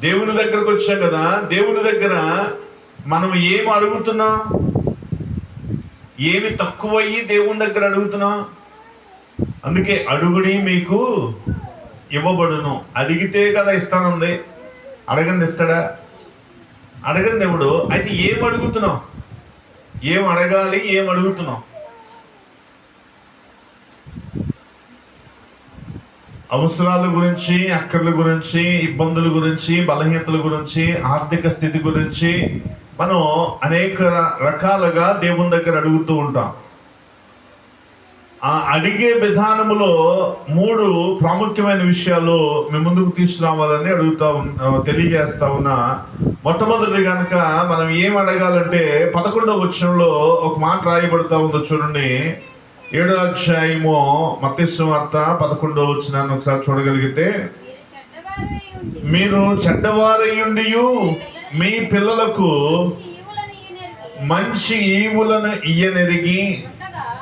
దేవుని దగ్గరకు వచ్చాం కదా దేవుని దగ్గర మనం ఏం అడుగుతున్నాం? ఏమి తక్కువయ్యి దేవుని దగ్గర అడుగుతున్నాం? అందుకే అడుగుడి మీకు ఇవ్వబడును. అడిగితే కదా ఇస్తానుంది అడగంది ఇస్తాడా? అడగంది ఎవడు? అయితే ఏం అడుగుతున్నాం? ఏం అడగాలి? ఏం అడుగుతున్నాం? అవసరాల గురించి అక్కర్ల గురించి ఇబ్బందుల గురించి బలహీనతల గురించి ఆర్థిక స్థితి గురించి మనం అనేక రకాలుగా దేవుని దగ్గర అడుగుతూ ఉంటాం. ఆ అడిగే విధానములో మూడు ప్రాముఖ్యమైన విషయాలు మేము ముందుకు తీసుకురావాలని అడుగుతా తెలియజేస్తా ఉన్నా. మొట్టమొదటి కనుక మనం ఏం అడగాలంటే పదకొండవ వచ్చంలో ఒక మాట రాయబడతా ఉందో చూడండి. ఏడో అధ్యాయము మత్స్సు వార్త పదకొండవ వచ్చిన ఒకసారి చూడగలిగితే మీరు చెడ్డవారయ్యుండి మీ పిల్లలకు మంచి ఈవులను ఇయ్యనెరిగి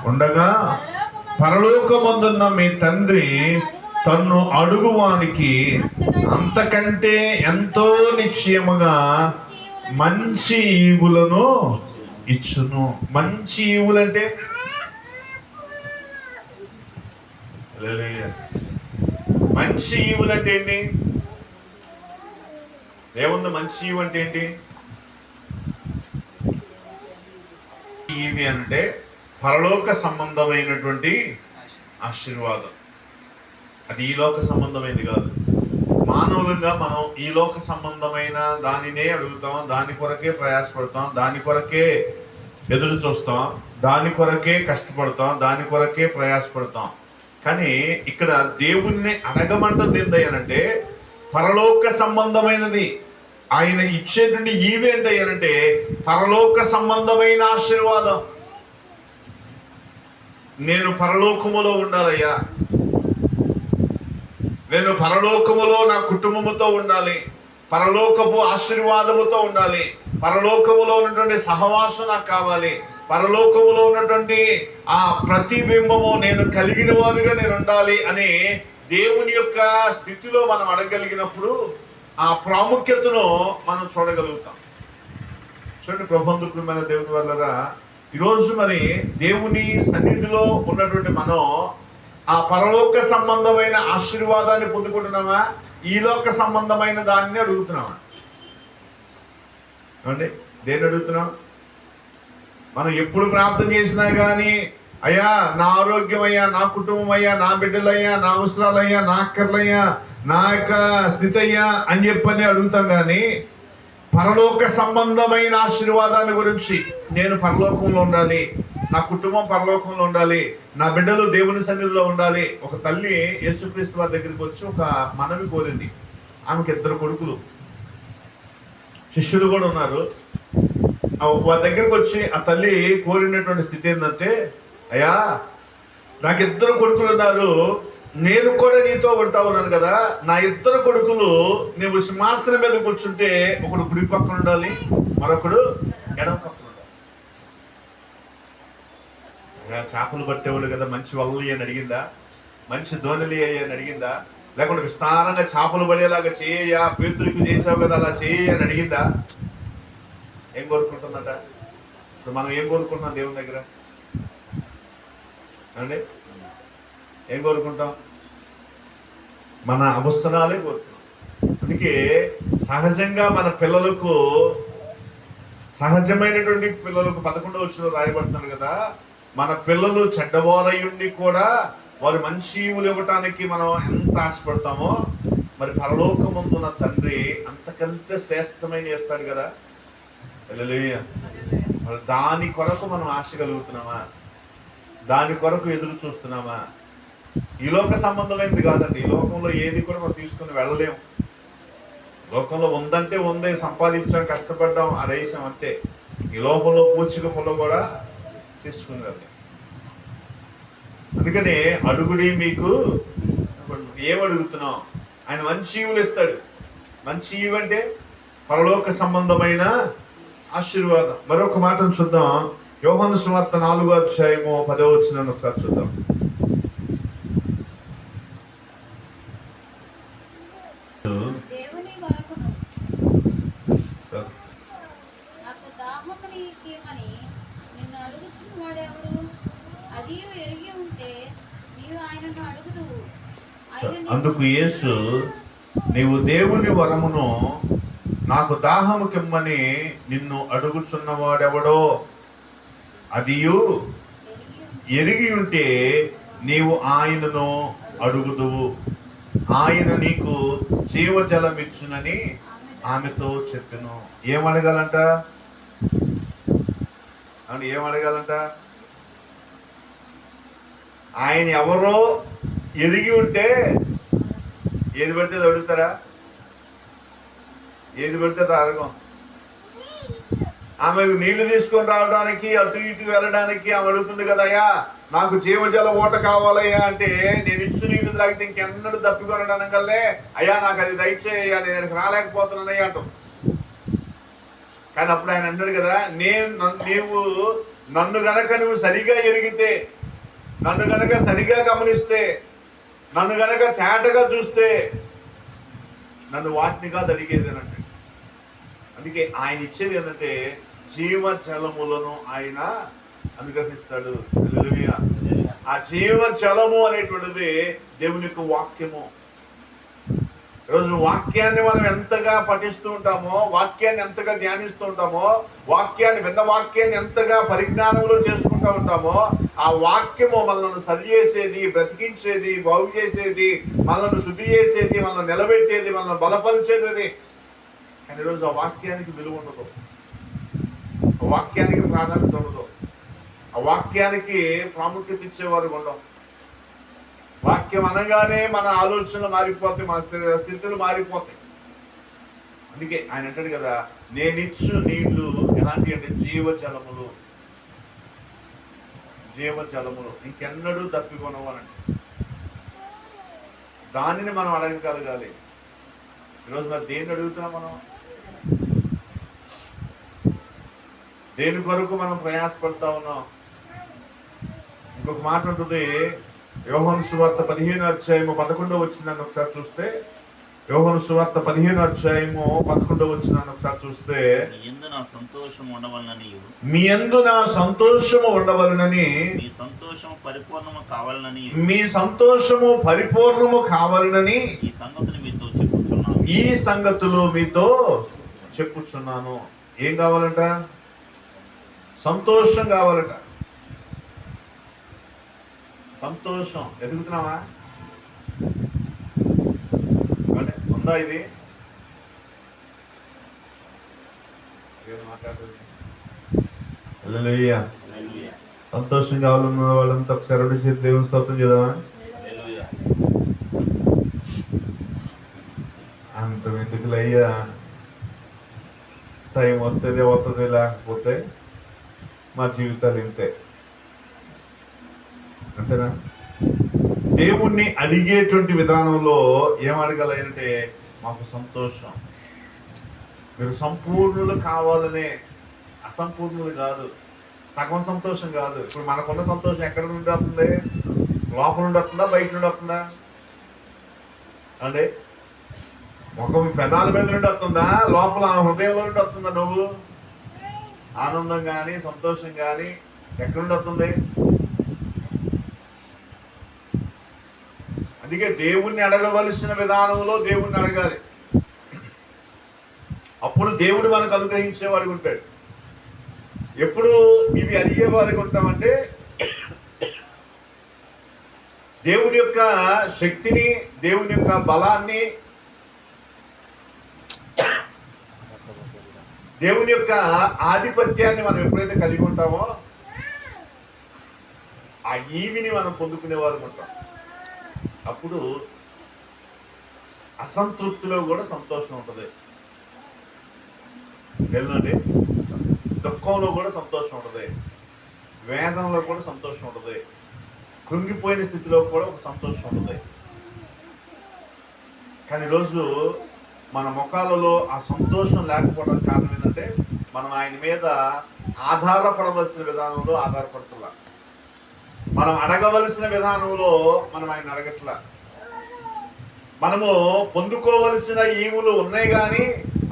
ఉండగా పరలోకమందున్న మీ తండ్రి తన్ను అడుగువానికి అంతకంటే ఎంతో నిశ్చయముగా మంచి ఈవులను ఇచ్చును. మంచి ఈవులంటే మంచి ఈవులు అంటే ఏంటి? ఏముంది మంచి ఈవు అంటే ఏంటి? ఈవి అంటే పరలోక సంబంధమైనటువంటి ఆశీర్వాదం. అది ఈ లోక సంబంధమైనది కాదు. మానవులుగా మనం ఈ లోక సంబంధమైన దానినే అడుగుతాం దాని కొరకే ప్రయాసపడతాం దాని కొరకే ఎదురు చూస్తాం దాని కొరకే కష్టపడతాం దాని కొరకే ప్రయాసపడతాం. కానీ ఇక్కడ దేవుణ్ణి అడగమంటుంది ఏంటయ్యానంటే పరలోక సంబంధమైనది. ఆయన ఇచ్చేటువంటి ఈవేంటయ్యానంటే పరలోక సంబంధమైన ఆశీర్వాదం. నేను పరలోకములో ఉండాలయ్యా. నేను పరలోకములో నా కుటుంబముతో ఉండాలి. పరలోకపు ఆశీర్వాదముతో ఉండాలి. పరలోకములో ఉన్నటువంటి సహవాసం నాకు కావాలి. పరలోకములో ఉన్నటువంటి ఆ ప్రతిబింబము నేను కలిగిన వారుగా నేను ఉండాలి అని దేవుని యొక్క స్థితిలో మనం అడగలిగినప్పుడు ఆ ప్రాముఖ్యతను మనం చూడగలుగుతాం. చూడండి ప్రబంధకులమైన దేవుని వల్లరా ఈరోజు మరి దేవుని సన్నిధిలో ఉన్నటువంటి మనం ఆ పరలోక సంబంధమైన ఆశీర్వాదాన్ని పొందుకుంటున్నామా? ఈ లోక సంబంధమైన దాన్ని అడుగుతున్నామా? అండి దేన్ని అడుగుతున్నాం? మనం ఎప్పుడు ప్రార్థన చేసినా కానీ అయ్యా నా ఆరోగ్యం అయ్యా నా కుటుంబం అయ్యా నా బిడ్డలయ్యా నా అవసరాలయ్యా నా అక్కర్లయ్యా నా యొక్క స్థితి అయ్యా అని చెప్పని అడుగుతాం కానీ పరలోక సంబంధమైన ఆశీర్వాదాన్ని గురించి నేను పరలోకంలో ఉండాలి నా కుటుంబం పరలోకంలో ఉండాలి నా బిడ్డలు దేవుని సన్నిధిలో ఉండాలి. ఒక తల్లి యేసుక్రీస్తు వారి దగ్గరికి వచ్చి ఒక మనవి కోరింది. ఆమెకి ఇద్దరు కొడుకులు. శిష్యులు కూడా ఉన్నారు. వారి దగ్గరకు వచ్చి ఆ తల్లి కోరినటువంటి స్థితి ఏంటంటే అయ్యా నాకు ఇద్దరు కొడుకులు ఉన్నారు. నేను కూడా నీతో ఉంటా ఉన్నాను కదా. నా ఇద్దరు కొడుకులు నువ్వు సింహాసనం మీద కూర్చుంటే ఒకడు కుడి పక్కన ఉండాలి మరొకడు ఎడమ పక్కన ఉండాలి. అయ్యా, చేపలు పట్టేవాళ్ళు కదా. మంచి వల్లి అని అడిగిందా? మంచి ధోనిలి అని అడిగిందా? లేకుంటే విస్తారంగా చేపలు పడేలాగా చేయ పేతురికి చేసావు కదా అలా చేయ అని అడిగిందా? ఏం కోరుకుంటుందట? ఇప్పుడు మనం ఏం కోరుకుంటున్నాం దేవుని దగ్గర? అండి ఏం కోరుకుంటాం? మన అవసరాలే కోరుకుంటాం. అందుకే సహజంగా మన పిల్లలకు సహజమైనటువంటి పిల్లలకు పదకొండవ వచ్చిన రాయబడుతున్నారు కదా మన పిల్లలు చెడ్డవారయ్యుండి కూడా వారు మంచి ఇవ్వటానికి మనం ఎంత ఆశపడతామో మరి పరలోకముందున్న తండ్రి అంతకంటే శ్రేష్టమైన చేస్తాడు కదా. దాని కొరకు మనం ఆశ కలుగుతున్నామా? దాని కొరకు ఎదురు చూస్తున్నామా? ఈ లోక సంబంధమైనది కాదండి? ఈ లోకంలో ఏది కూడా మనం తీసుకుని వెళ్ళలేము లోకంలో ఉందంటే ఉందే సంపాదించాం కష్టపడ్డాం అదేసాం అంతే. ఈ లోకంలో పూచిక పొల కూడా తీసుకుని వెళ్ళాం అందుకనే అడుగుడి మీకు ఏం అడుగుతున్నాం ఆయన మంచి ఈవులు ఇస్తాడు. మంచి ఈవంటే పరలోక సంబంధమైన ఆశీర్వాదం. మరొక మాటను చూద్దాం. యోహన సువార్త నాలుగో అధ్యాయము పదవ వచ్చిన ఒకసారి చూద్దాం. అందుకు యేసు నీవు దేవుని వరమును నాకు దాహము కిమ్మని నిన్ను అడుగుచున్నవాడెవడో? అదియు ఎరిగి ఉంటే నీవు ఆయనను అడుగుదువు. ఆయన నీకు జీవజలమిచ్చునని ఆమెతో చెప్పాను. ఏమడగాలంట? అవును ఏమడగాలంట? ఆయన ఎవరో ఎరిగి ఉంటే ఏది పడితే అడుగుతారా? ఏది పెడితే అది ఆమెకు నీళ్ళు తీసుకొని రావడానికి అటు ఇటు వెళ్ళడానికి ఆమె అడుగుతుంది కదయ్యా నాకు జీవజల ఓట కావాలయ్యా అంటే నేను ఇచ్చు నీళ్ళు తాగితే ఇంకెన్నడూ తప్పికొనడానికల్లే అయ్యా నాకు అది దయచేయ్యా నేను రాలేకపోతున్నానయ్యా అంటాం. కానీ అప్పుడు ఆయన అన్నాడు కదా నేను నన్ను- నీవు నన్ను గనక నువ్వు సరిగా ఎరిగితే నన్ను గనక సరిగా గమనిస్తే నన్ను గనక తేటగా చూస్తే నన్ను వాటిని కాదు అడిగేది అని అంటే అందుకే ఆయన ఇచ్చేది ఏంటంటే జీవ చలములను ఆయన అనుగ్రహిస్తాడు. ఆ జీవ చలము అనేటువంటిది దేవుని యొక్క వాక్యము. ఈరోజు వాక్యాన్ని మనం ఎంతగా పఠిస్తూ ఉంటామో వాక్యాన్ని ఎంతగా ధ్యానిస్తూ ఉంటామో వాక్యాన్ని విన్న వాక్యాన్ని ఎంతగా పరిజ్ఞానంలో చేసుకుంటూ ఉంటామో ఆ వాక్యము మనల్ని సరి చేసేది బ్రతికించేది బాగు చేసేది మనల్ని శుద్ధి చేసేది మనల్ని నిలబెట్టేది మనల్ని బలపరిచేది. కానీ ఈరోజు ఆ వాక్యానికి విలువ ఉండదు. ఆ వాక్యానికి ప్రాధాన్యత ఉండదు. ఆ వాక్యానికి ప్రాముఖ్యత ఇచ్చేవారు ఉండవు వాక్యం అనగానే మన ఆలోచనలు మారిపోతాయి మన స్థితులు మారిపోతాయి. అందుకే ఆయన అంటాడు కదా నేనిచ్చు నీళ్ళు ఎలాంటి అంటే జీవజలములు. జీవజలములు. ఇంకెన్నడూ తప్పికొనవనండి. దానిని మనం అడగగలగాలి. ఈరోజు మరి దేన్ని అడుగుతున్నాం మనం? దేని కొరకు మనం ప్రయాసపడతా ఉన్నాం? ఇంకొక మాట ఉంటుంది యోహన్ సువార్త పదిహేను అధ్యాయము పదకొండో వచ్చిందని ఒకసారి చూస్తే యోహన్ సువార్త పదిహేను అధ్యాయము పదకొండో వచ్చిందని ఒకసారి చూస్తే నీ సంతోషం ఉండవలనని మీ యందు నా సంతోషము ఉండవలనని మీ సంతోషం పరిపూర్ణము కావాలని మీ సంతోషము పరిపూర్ణము కావాలనని ఈ సంగతిని మీతో చెప్పుచున్నాను. ఈ సంగతులు మీతో చెప్పుచున్నాను. ఏం కావాలంట? సంతోషం కావాలట. సంతోషం. ఎదుగుతున్నావా? ఉందా ఇది. సంతోషం కావాలన్న వాళ్ళంతా ఒకసారి రెండు చేతి దేవుని స్తోత్రం చేద్దామా? హల్లెలూయా. అంత ఎందుకులయ్యా టైం వస్తుంది వస్తుంది లేకపోతే మా జీవితాలు ఇంతే. అంతేనా? దేవుణ్ణి అడిగేటువంటి విధానంలో ఏమడగలంటే మాకు సంతోషం. మీరు సంపూర్ణులు కావాలనే అసంపూర్ణులు కాదు. సగం సంతోషం కాదు. ఇప్పుడు మనకున్న సంతోషం ఎక్కడ నుండి వస్తుంది? లోపల నుండి వస్తుందా? బయట నుండి వస్తుందా? అంటే ఒక పెదాల మీద నుండి వస్తుందా? లోపల హృదయంలో నుండి వస్తుందా నువ్వు? ఆనందం కానీ సంతోషం కానీ ఎక్కడి నుండి వస్తుంది? అందుకే దేవుణ్ణి అడగవలసిన విధానంలో దేవుణ్ణి అడగాలి. అప్పుడు దేవుడు మనకు అనుగ్రహించేవాడికి ఉంటాడు. ఎప్పుడు ఇవి అడిగేవారికి ఉంటామంటే దేవుని యొక్క శక్తిని దేవుని యొక్క బలాన్ని దేవుని యొక్క ఆధిపత్యాన్ని మనం ఎప్పుడైతే కలిగి ఉంటామో ఆ ఈవిని మనం పొందుకునే వారు ఉంటాం. అప్పుడు అసంతృప్తిలో కూడా సంతోషం ఉంటుంది. వెళ్ళండి దుఃఖంలో కూడా సంతోషం ఉంటుంది. వేదనలో కూడా సంతోషం ఉంటుంది. కృంగిపోయిన స్థితిలో కూడా ఒక సంతోషం ఉంటుంది. కానీ ఈరోజు మన ముఖాలలో ఆ సంతోషం లేకపోవడం కారణం ఏంటంటే మనం ఆయన మీద ఆధారపడవలసిన విధానంలో ఆధారపడుతున్నాం. మనం అడగవలసిన విధానంలో మనం ఆయన అడగట్ల. మనము పొందుకోవలసిన ఈవులు ఉన్నాయి కానీ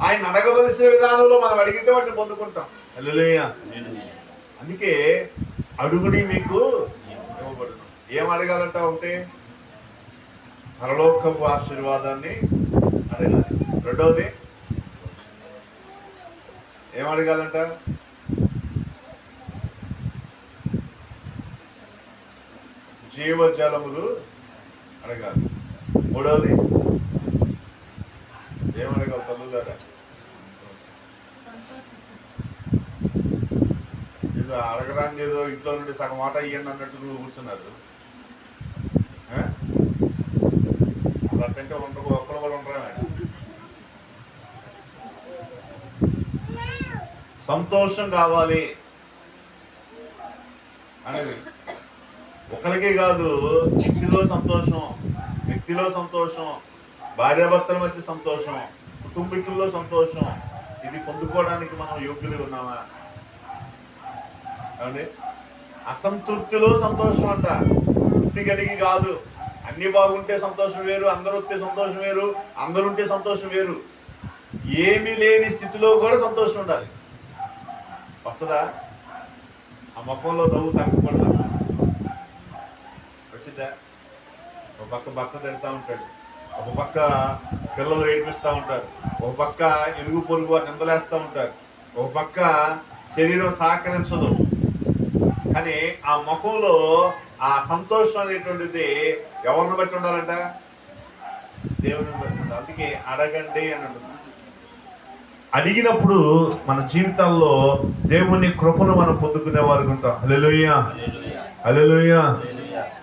ఆయన అడగవలసిన విధానంలో మనం అడిగితే వాటిని పొందుకుంటాం. అందుకే అడుగుడి మీకు ఇవ్వబడును. ఏం అడగాలంట ఉంటే పరలోకపు ఆశీర్వాదాన్ని అడగాలి. రెండవది ఏం అడగాలంట? జీవజలములు అడగాలి. మూడవది ఏం అడగాలి తల్లులారా? ఏదో అడగరాని ఏదో ఇంట్లో నుండి సగం మాట ఇవ్వండి అన్నట్టు నువ్వు కూర్చున్నారు. ఆ? ఉండకు ఒక్కరు కూడా ఉండరా మేడం సంతోషం కావాలి. అనేది ఒకరికే కాదు వ్యక్తిలో సంతోషం వ్యక్తిలో సంతోషం భార్యాభర్తల మధ్య సంతోషం కుటుంబీకుల్లో సంతోషం ఇది పొందుకోవడానికి మనం యోగ్యులు ఉన్నామా? ఏమండి? అసంతృప్తిలో సంతోషం అంట. తృప్తి కలిగి కాదు. అన్ని బాగుంటే సంతోషం వేరు అందరూ వస్తే సంతోషం వేరు అందరూ ఉంటే సంతోషం వేరు. ఏమీ లేని స్థితిలో కూడా సంతోషం ఉండాలి. వస్తుందా? ఆ మొక్కల్లో నవ్వు తగ్గకూడదా వచ్చిందా ఒక పక్క భర్త తిడతా ఉంటాడు. ఒక పక్క పిల్లలు ఏడిపిస్తూ ఉంటారు. ఒక పక్క ఇరుగు పొరుగు నిందలేస్తూ ఉంటారు. ఒక పక్క శరీరం సహకరించదు. కానీ ఆ ముఖంలో ఆ సంతోషం అనేటువంటిది ఎవరిని బట్టి ఉండాలంట? దేవుని బట్టి ఉండాలి. అందుకే అడగండి అని అంటుంది. అడిగినప్పుడు మన జీవితాల్లో దేవుని కృపను మనం పొందుకునే వారు ఉంటాం హల్లెలూయా. హల్లెలూయా.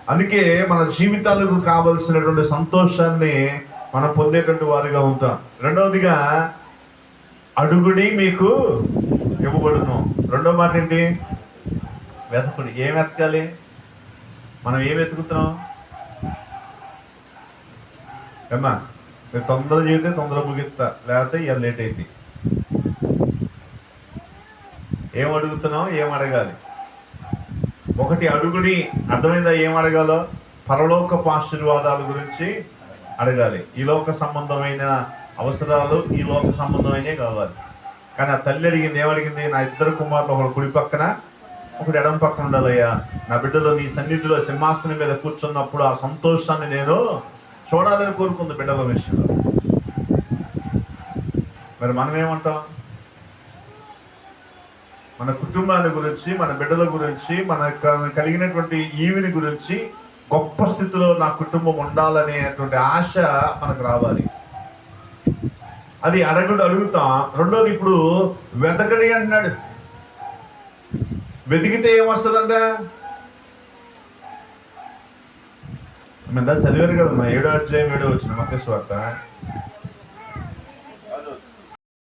అందుకే మన జీవితాలకు కావలసినటువంటి సంతోషాన్ని మనం పొందేటువంటి వారిగా ఉంటాం. రెండవదిగా అడుగుడి మీకు ఇవ్వబడును. రెండో మాట ఏంటి? వెతకుడు. ఏం వెతకాలి? మనం ఏం వెతుకుతున్నాం? ఏమ్మా మీరు తొందర చేస్తే తొందర ముగిస్తా. లేకపోతే ఇవాళ లేట్ అయింది ఏం అడుగుతున్నాం? ఏం అడగాలి? ఒకటి అడుగుని అర్థమైందా ఏం అడగాలో? పరలోకపు ఆశీర్వాదాల గురించి అడగాలి. ఈ లోక సంబంధమైన అవసరాలు ఈ లోక సంబంధమైనవి కావాలి. కానీ ఆ తల్లి అడిగింది ఏమడిగింది? నా ఇద్దరు కుమారులు ఒకడు కుడి పక్కన ఒకటి ఎడం పక్కన ఉండాలయ్యా. నా బిడ్డలో నీ సన్నిధిలో సింహాసనం మీద కూర్చున్నప్పుడు ఆ సంతోషాన్ని నేను చూడాలని కోరుకుంది బిడ్డల విషయంలో. మరి మనం ఏమంటాం మన కుటుంబాన్ని గురించి మన బిడ్డల గురించి మన కలిగినటువంటి ఈవిని గురించి గొప్ప స్థితిలో నా కుటుంబం ఉండాలనేటువంటి ఆశ మనకు రావాలి. అది అడగడు అడుగుతాం రెండోది ఇప్పుడు వెతకడి అంటున్నాడు. వెతికితే ఏమొస్తుందంట? మీద చదివారు కదా ఏడో అధ్యాయం ఏడో వచ్చిన మధ్య స్వార్త